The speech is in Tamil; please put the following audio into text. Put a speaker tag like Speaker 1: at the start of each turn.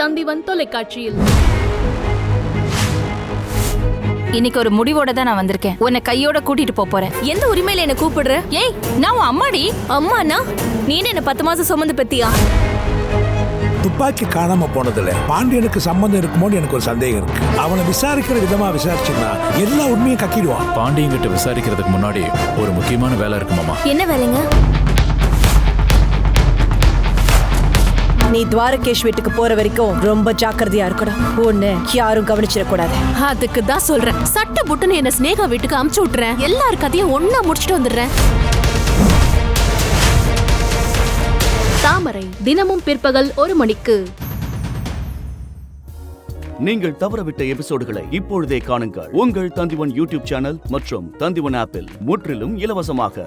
Speaker 1: தந்திவன் தொலைக்காட்சியில்.
Speaker 2: இன்னைக்கு ஒரு முடிவோட தான் நான் வந்திருக்கேன். உன்னை கையோட கூட்டிட்டு போப் போறேன்.
Speaker 1: எந்த உரிமையில என்ன கூப்பிடுற?
Speaker 2: ஏய் நான் உன் அம்மாடி.
Speaker 1: அம்மாண்ணா நீ என்ன பத்து மாசம் சுமந்து பெத்தியா?
Speaker 3: துப்பாக்கி காணாம போனதுல பாண்டியனுக்கு சம்பந்தம் இருக்குமோன்னு எனக்கு ஒரு சந்தேகம் இருக்கு. அவனை விசாரிக்கிற விதமா விசாரிச்சுன்னா எல்லா உண்மையும் கக்கிடுவான்.
Speaker 4: பாண்டியங்கிட்ட விசாரிக்கிறதுக்கு முன்னாடி ஒரு முக்கியமான வேலை இருக்கு மாமா.
Speaker 1: என்ன வேலைங்க?
Speaker 5: நீ துவாரகேஷ் வீட்டுக்கு போற வரைக்கும் ரொம்ப ஜாக்கிரதையா இருக்கணும். உன்னை யாரும் கவனிச்சிடக்கூடாது.
Speaker 1: அதுக்கு தான் சொல்றேன். சட்ட புட்டுன்னு என்ன ஸ்னேகா வீட்டுக்கு அமுச்சு விட்டுறேன். எல்லார் கதையும் ஒன்னா முடிச்சிட்டு வந்துடுறேன். தாமரை தினமும் பிற்பகல் ஒரு மணிக்கு.
Speaker 6: நீங்கள் தவறவிட்ட எபிசோடுகளை இப்பொழுதே காணுங்கள். உங்கள் தந்திவன் யூடியூப் சேனல் மற்றும் தந்திவன் ஆப்பில் முற்றிலும் இலவசமாக.